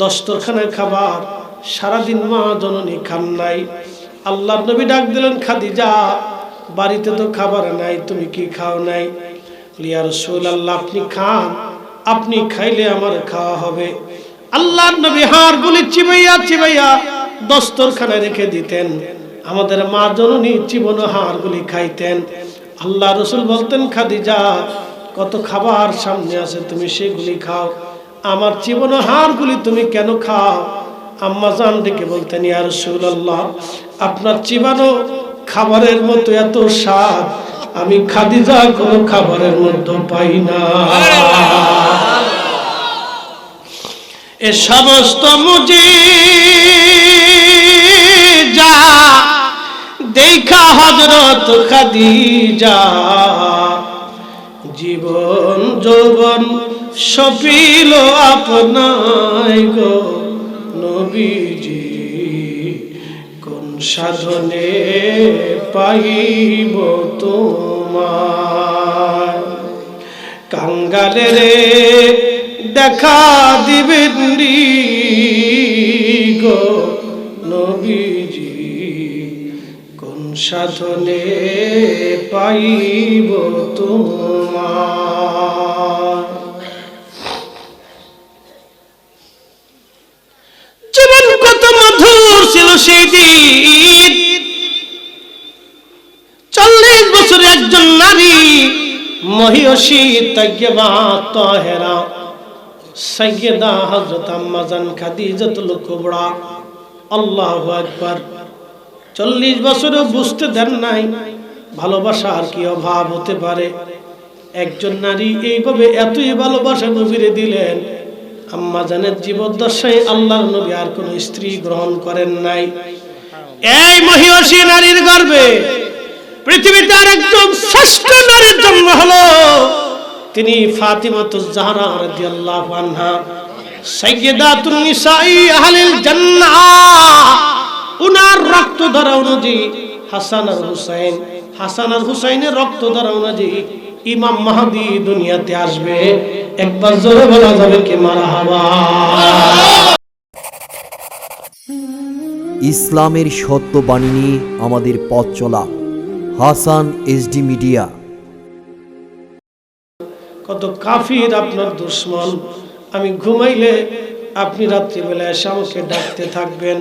দস্তরখানায় খাবার, সারাদিন মা জননী খান নাই। আল্লাহ নবী ডাক দিলেন, খাদিজা, বাড়িতে তো খাবার নাই, তুমি কি খাও নাই? লিয়া রসুল আল্লাহ আপনি খান, আপনি খাইলে আমার খাওয়া হবে। আল্লাহ নবী হাড় গুলি চিবাইয়া চিবাইয়া দস্তরখানায় রেখে দিতেন। আমাদের মা জননী চিবন হাড় গুলি খাইতেন। আল্লাহ রসুল বলতেন, খাদিজা, কত খাবার সামনে আছে, তুমি সেগুলি খাও। আমার জীবন হাড়গুলি তুমি কেন খাও? আম্মা জান ডেকে বলতেন, ইয়া রাসূলুল্লাহ, আপনার চিবানো খাবারের মতো এত স্বাদ। আমি খাদিজা কোনো খাবারের মধ্যে পাই না। এ সমস্ত মুজি যা দেখা হজরত খাদিজা। জীবন যৌবন সপিল আপনাই গো নবীজি, কোন সাধনে পাইব তোমার কাঙ্গালে রে দেখা দিবেন গো নবীজি, কোন সাধনে পাইব তোমার চল্লিশ বছর একজন নারী আল্লাহু চল্লিশ বছরও বুঝতে দেন নাই, ভালোবাসার কি অভাব হতে পারে? একজন নারী এইভাবে এতই ভালোবাসা নবীরে দিলেন আম্মা জানের জীবদ্দশায় আল্লাহর নবী আর কোন স্ত্রী গ্রহণ করেন নাই। এই মহিষী নারীর গর্বে পৃথিবীতে আর একজন শ্রেষ্ঠ নারীর জন্ম হলো। তিনি ফাতিমাতুজ জাহরা রাদিয়াল্লাহু আনহা। সাইয়্যিদাতুন নিসাই আহলিল জান্নাহ। উনার রক্ত ধরা অনুযায়ী হাসান আর হুসাইন। হাসান আর হুসাইনের রক্ত ধরা অনুযায়ী ইমাম মাহাদি দুনিয়াতে আসবে। একবার জোরে বলা যাবে কি মারা ইসলামের সত্য বাণী নিয়ে আমাদের পথ চলা। Hasan SD media. কত কাফির আপনার দুশ্মন। আমি ঘুমাইলে আপনি রাত্রিবেলা এসে আমাকে ডাকতে থাকবেন।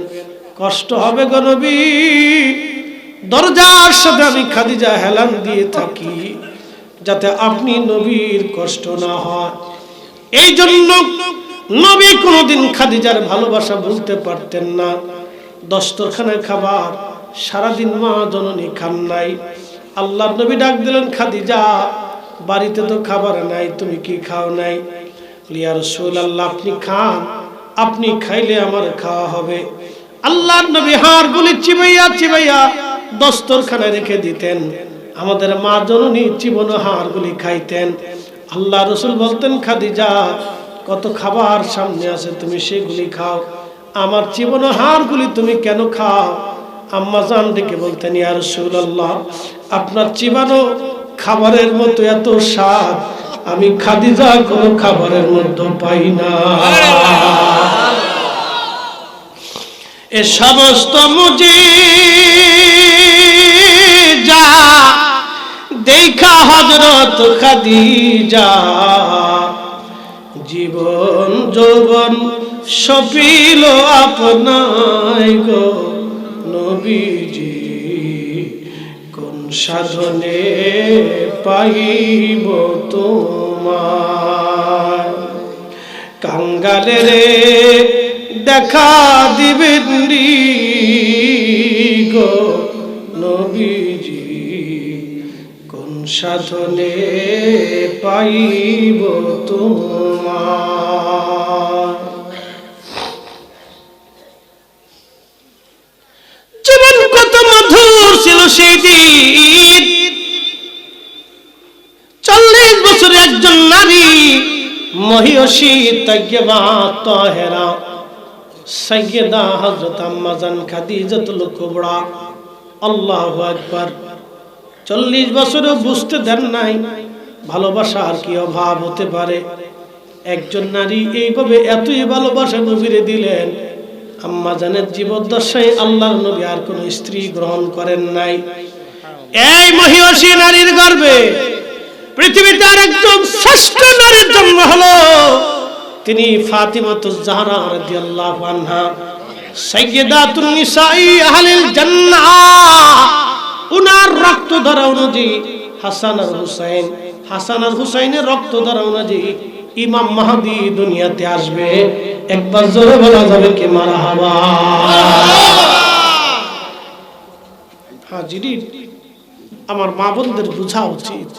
কষ্ট হবে গনবী দরজার সাথে আমি খাদিজা হেলান দিয়ে থাকি। যাতে আপনি নবীর কষ্ট না হয়। এই জন্য নবী কোনোদিন খাদিজার ভালোবাসা বুঝতে পারতেন না। দস্তরখানের খাবার সারাদিন মা জননী খান নাই। আল্লাহ নবী ডাক দিলেন, খাদিজা, বাড়িতে তো খাবার নাই, তুমি কি খাও নাই? লিয়া রসুল আল্লাহ আপনি খান, আপনি খাইলে আমার খাওয়া হবে। আল্লাহ নবী হাড় গুলি চিবাইয়া চিবাইয়া দস্তরখানায় রেখে দিতেন। আমাদের মা জননী জীবন হাড় গুলি খাইতেন। আল্লাহ রসুল বলতেন খাদিজা কত খাবার সামনে আছে তুমি সেগুলি খাও। আমার জীবন হাড়গুলি তুমি কেন খাও? আম্মা জান ডেকে বলতেন ইয়া আল্লাহ আপনার চিবানো খাবারের মতো এত স্বাদ। আমি খাদিজা কোনো খাবারের মধ্যে পাই না। এ সমস্ত মুজি দেখা হজরত খাদিজা। জীবন যৌবন সপিল আপনাই গো নবীজি। কোন সাধনে পাইব তোমার কাঙ্গালে রে দেখা দিবেন গো সাধনে পাইব তোমার। জীবন কত মধুর ছিল সেই দিন, চল্লিশ বছর একজন নারী মহিষী তৈবা তহেরা সৈয়দা হজরত আম্মাজান খাদিজাতুল কুবরা, আল্লাহু আকবার। চল্লিশ বছরও বুঝতে দেন নাই। ভালোবাসা আর কি অভাব হতে পারে। একজন নারী এইভাবে এতই ভালোবাসা নবীরে দিলেন, আম্মা জানের জীবদ্দশায় আল্লাহর নবী আর কোন স্ত্রী গ্রহণ করেন নাই। এই মহিষী নারীর গর্বে পৃথিবীতে আর একজন শ্রেষ্ঠ নারীর জন্ম হলো তিনি ফাতিমাতুজ জাহরা রাদিয়াল্লাহু আনহা, সাইয়্যিদাতুন নিসাই আহলিল জান্নাহ। উনার রক্ত ধরা অনুযায়ী হাসান আর হুসাইন, হাসান আর হুসাইনের রক্ত ধরা অনুযায়ী ইমাম মাহদি দুনিয়াতে আসবে। একবার জোরে বলা যাবে কি মারহাবা হাজিরিন, আমার মা বোনদের বোঝা উচিত।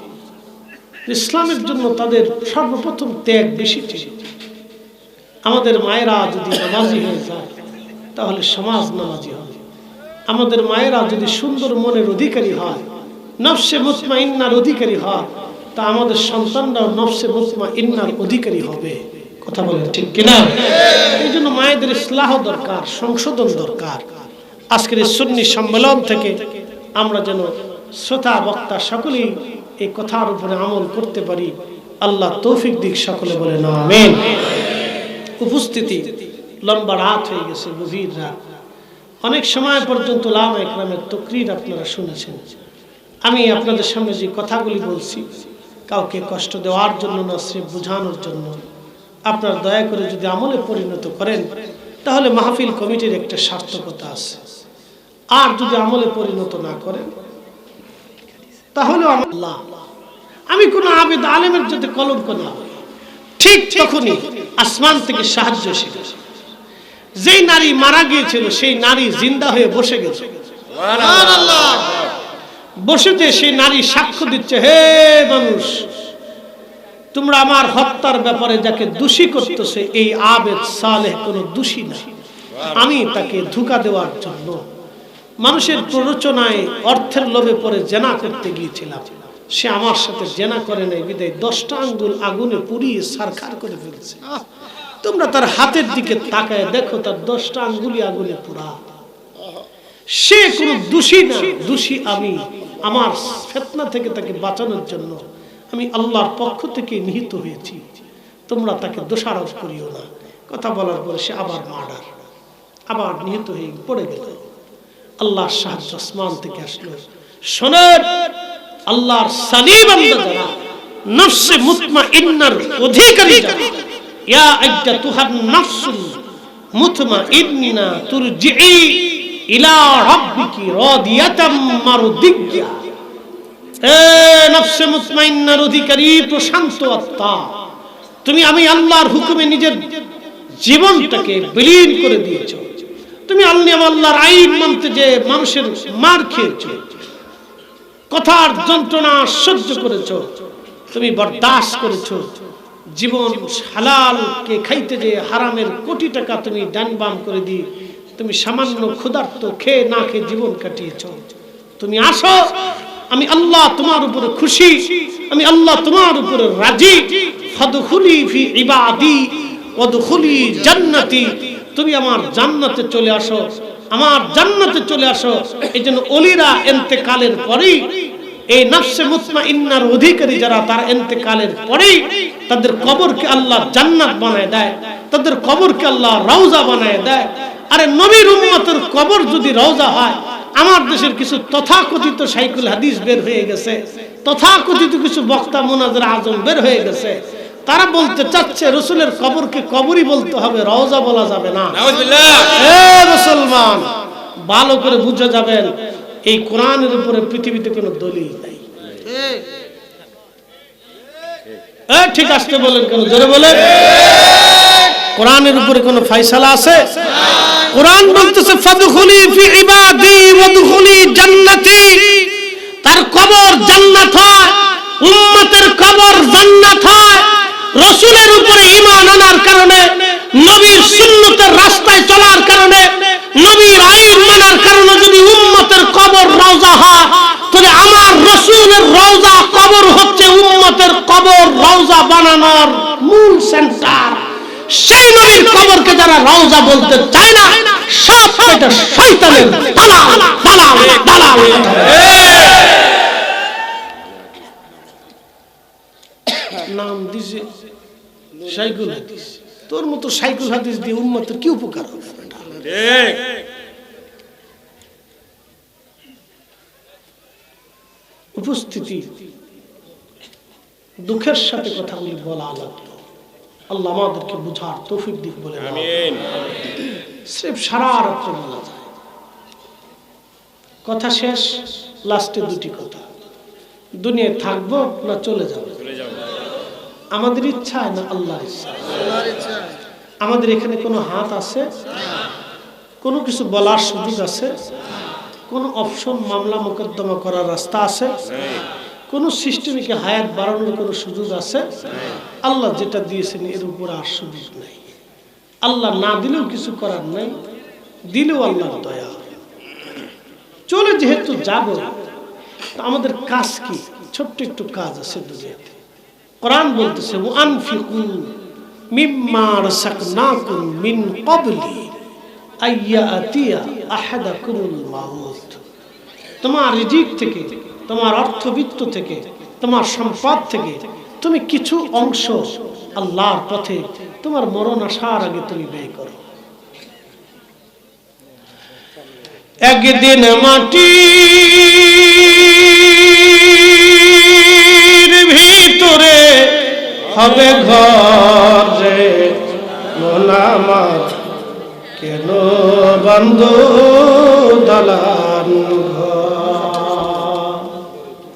ইসলামের জন্য তাদের সর্বপ্রথম ত্যাগ বেশি আমাদের মায়েরা যদি নামাজি হয়ে যায়, তাহলে সমাজ নামাজি হবে। আমাদের মায়েরা যদি সুন্দর মনের অধিকারী হয়, নফসে মুতমা ইন্নার অধিকারী হয়, তা আমাদের সন্তানরাও নফসে মুতমা ইন্নার অধিকারী হবে। কথা বলেন ঠিক কিনা? এই জন্য মায়েদের ইসলাহ দরকার, সংশোধন দরকার। আজকের এই সুন্নি সম্মেলন থেকে আমরা যেন শ্রোতা, বক্তা সকলেই এই কথার উপরে আমল করতে পারি। আল্লাহ তৌফিক দিক সকলে বলে না উপস্থিতি লম্বা রাত হয়ে গেছে, গভীর রাত। অনেক সময় পর্যন্ত লাম একরামের তকরির আপনারা শুনেছেন। আমি আপনাদের সামনে যে কথাগুলি বলছি, কাউকে কষ্ট দেওয়ার জন্য না সে বোঝানোর জন্য, আপনার দয়া করে যদি আমলে পরিণত করেন, তাহলে মাহফিল কমিটির একটা সার্থকতা আছে। আর যদি আমলে পরিণত না করেন তাহলে আল্লাহ, আমি কোনো আবেদ আলেমের যদি কলঙ্ক না হই ঠিক তখনই আসমান থেকে সাহায্য এসেছে যেই নারী মারা গিয়েছিল, সেই নারী জিন্দা হয়ে বসে গেছে। বসেতে সেই নারী সাক্ষ্য দিচ্ছে, হে মানুষ, তোমরা আমার হত্যার ব্যাপারে যাকে দোষী করতেছে, এই আবেদ সালেহ কোনো দোষী না। আমি তাকে ধোকা দেওয়ার জন্য মানুষের প্ররোচনায় অর্থের লোভে পরে জেনা করতে গিয়েছিলাম। সে আমার সাথে জেনা করে নাই, বিদায় দশটা আঙ্গুল আগুনে পুড়িয়ে সারখার করে ফেলছে। তোমরা তার হাতের দিকে তাকায় দেখো, তার দশটা আঙ্গুলি আগুনে পুরা। সে কোনো দোষী দোষী আমি। আমার ফেতনা থেকে তাকে বাঁচানোর জন্য আমি আল্লাহর পক্ষ থেকে নিহিত হয়েছি। তোমরা তাকে দোষারোপ করিও না। কথা বলার পরে সে আবার মার্ডার। আবার নিহত হয়ে পড়ে গেল। আল্লাহর সাহায্য আসমান থেকে আসলো। শোনেন আল্লাহর সালিম আমরা যারা নফসে মুতমা ইন্নার অধিকারী যারা ইয়া আইদা তুহার নফসুল মুতমা তুরজিই ইলা রাব্বিকি রাদিয়াতাম মারদিয়া এ মুতমাইন্নার অধিকারী প্রশান্ত আত্মা, তুমি আমি আল্লাহর হুকুমে নিজের জীবনটাকে বিলীন করে দিয়েছ। তুমি আল্লাহ আল্লাহর আইন মানতে যে মানুষের মার খেয়েছো, কথার যন্ত্রণা সহ্য করেছ, তুমি বরদাস্ত করেছ জীবন হালালকে খাইতে যে হারামের কোটি টাকা তুমি ডান বাম করে দিয়ে তুমি সামান্য ক্ষুধার্ত খেয়ে না খেয়ে জীবন কাটিয়েছ। তুমি আসো, আমি আল্লাহ তোমার উপরে খুশি, আমি আল্লাহ তোমার উপরে রাজি। ফদখুলি ফি ইবাদি ওদখুলি জান্নাতি। তুমি আমার জান্নাতে চলে আসো, আমার জান্নাতে চলে আসো। এই জন্য অলিরা এন্তেকালের পরেই এই নফসে মুতমা ইন্নার অধিকারী যারা তার এন্তেকালের পরেই তাদের কবরকে আল্লাহ জান্নাত বানায় দেয় তাদের কবরকে আল্লাহ রওজা বানায় দেয়। আরে নবীর উম্মতের কবর যদি রওজা হয় আমার দেশের কিছু তথাকথিত সাইকুল হাদিস বের হয়ে গেছে তথাকথিত কিছু বক্তা মোনাজার আজম বের হয়ে গেছে। তারা বলতে চাচ্ছে রসুলের কবরকে কবরই বলতে হবে রওজা বলা যাবে না। মুসলমান ভালো করে বুঝে যাবেন এই কোরআনের উপরে পৃথিবীতে কোনো দলিল নাই। ঠিক আসতে বলেন কেন? জোরে বলেন। কোরআনের উপরে কোনো ফাইসালা আছে? কোরআন বলতেছে, ফাদখুলি ফি ইবাদি ওয়াদখুলি জান্নাতি। তার কবর জান্নাত হয়, উম্মতের কবর জান্নাত হয়। রসুলের উপরে ঈমান আনার কারণে, নবীর সুন্নতের রাস্তায় চলার কারণে নবীর আইন মানার কারণে যদি উম্মতের কবর রওজা হয় তাহলে আমার রসুলের রওজা কবর হচ্ছে উম্মতের কবর রওজা বানানোর মূল সেন্টার। সেই নবীর কবরকে যারা রওজা বলতে চায় না, সব কয়টা শয়তানের দালাল দালাল দালাল। নাম দিছে সাইকুল হাদিস। তোর মতো সাইকুল হাদিস দিয়ে উন্মতের কি উপকার হবে? ঠিক। উপস্থিতি। দুঃখের সাথে কথাগুলি বলা লাগল। আল্লাহ আমাদেরকে বুঝার তৌফিক দিক বলে। সারা রাত্রে বলা যায়। কথা শেষ লাস্টে দুটি কথা। দুনিয়ায় থাকব না চলে যাব? আমাদের ইচ্ছা না আল্লাহর ইচ্ছা। আমাদের এখানে কোনো হাত আছে? কোনো কিছু বলার সুযোগ আছে? কোনো অপশন মামলা মোকদ্দমা করার রাস্তা আছে? কোনো সিস্টেমকে হায়াত বাড়ানোর কোনো সুযোগ আছে? আল্লাহ যেটা দিয়েছেন এর উপর আর সুযোগ নেই। আল্লাহ না দিলেও কিছু করার নাই, দিলেও আল্লাহর দয়া। চলে যেহেতু যাব আমাদের কাজ কি? ছোট্ট একটু কাজ আছে দুনিয়াতে। কোরআন বলতেছে ও আনফিকু মিম্মা রাসাকনাকুম মিন ক্বাবলি আইয়াতিয়া আহাদাকুমুল মাউত। তোমার রিজিক থেকে, তোমার অর্থবিত্ত থেকে, তোমার সম্পদ থেকে তুমি কিছু অংশ আল্লাহর পথে তোমার মরণ আসার আগে তুমি ব্যয় করো। একদিন মাটির ভিতরে হবে ঘর রে মন আমার কেন বন্ধু দলা